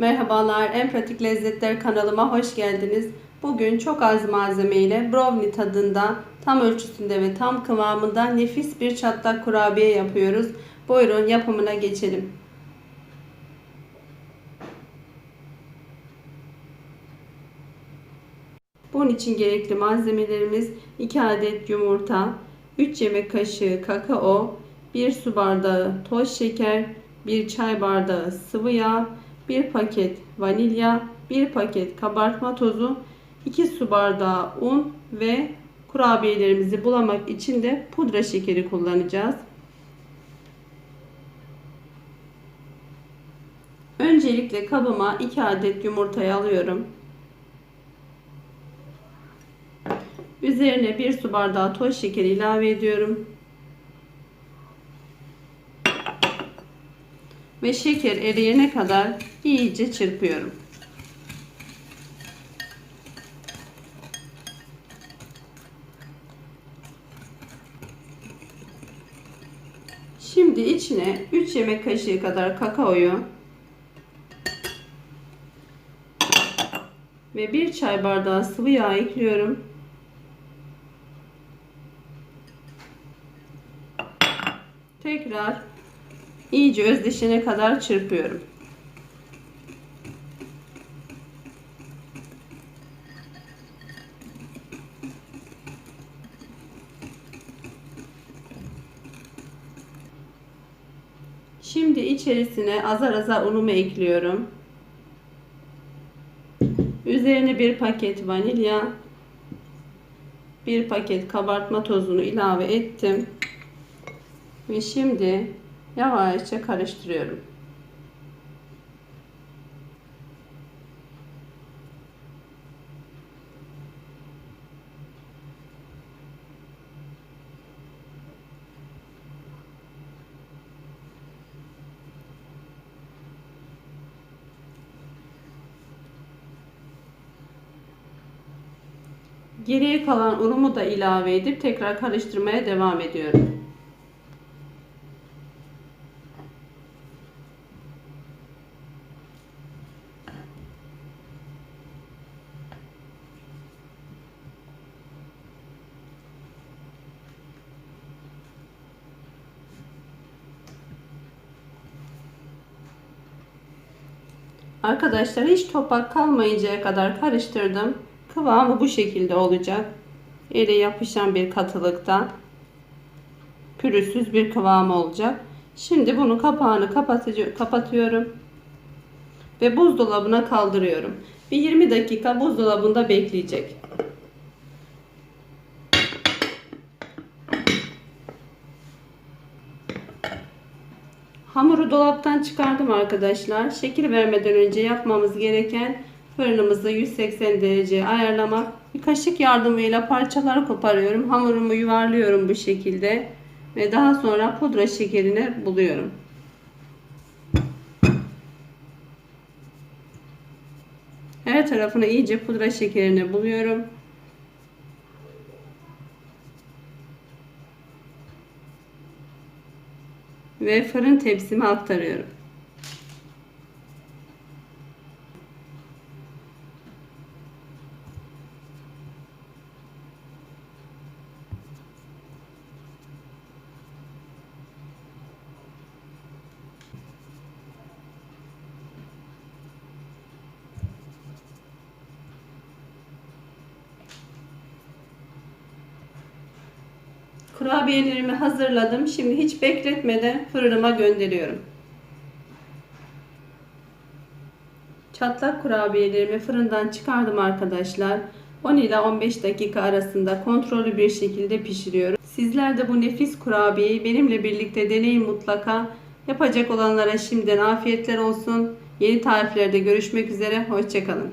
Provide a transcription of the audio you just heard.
Merhabalar, En Pratik Lezzetler kanalıma hoş geldiniz. Bugün çok az malzeme ile brownie tadında, tam ölçüsünde ve tam kıvamında nefis bir çatlak kurabiye yapıyoruz. Buyurun yapımına geçelim. Bunun için gerekli malzemelerimiz 2 adet yumurta, 3 yemek kaşığı kakao, 1 su bardağı toz şeker, 1 çay bardağı sıvı yağ, 1 paket vanilya, 1 paket kabartma tozu, 2 su bardağı un ve kurabiyelerimizi bulamak için de pudra şekeri kullanacağız. Öncelikle kabıma 2 adet yumurtayı alıyorum. Üzerine 1 su bardağı toz şekeri ilave ediyorum. Ve şeker eriyene kadar iyice çırpıyorum. Şimdi içine 3 yemek kaşığı kadar kakaoyu ve 1 çay bardağı sıvı yağ ekliyorum. Tekrar iyice özdeşene kadar çırpıyorum. Şimdi içerisine azar azar unumu ekliyorum. Üzerine bir paket vanilya, bir paket kabartma tozunu ilave ettim. Ve şimdi yavaşça karıştırıyorum. Geriye kalan unumu da ilave edip tekrar karıştırmaya devam ediyorum. Arkadaşlar hiç topak kalmayıncaya kadar karıştırdım. Kıvamı bu şekilde olacak. Ele yapışan bir katılıkta pürüzsüz bir kıvamı olacak. Şimdi bunu kapağını kapatıyorum. Ve buzdolabına kaldırıyorum. Bir 20 dakika buzdolabında bekleyecek. Hamuru dolaptan çıkardım arkadaşlar. Şekil vermeden önce yapmamız gereken fırınımızı 180 derece ayarlamak. Bir kaşık yardımıyla parçalar koparıyorum. Hamurumu yuvarlıyorum bu şekilde. Ve daha sonra pudra şekerini buluyorum. Her tarafına iyice pudra şekerini buluyorum. Ve fırın tepsime aktarıyorum. Kurabiyelerimi hazırladım. Şimdi hiç bekletmeden fırınıma gönderiyorum. Çatlak kurabiyelerimi fırından çıkardım arkadaşlar. 10 ila 15 dakika arasında kontrollü bir şekilde pişiriyorum. Sizler de bu nefis kurabiyeyi benimle birlikte deneyin mutlaka. Yapacak olanlara şimdiden afiyetler olsun. Yeni tariflerde görüşmek üzere. Hoşçakalın.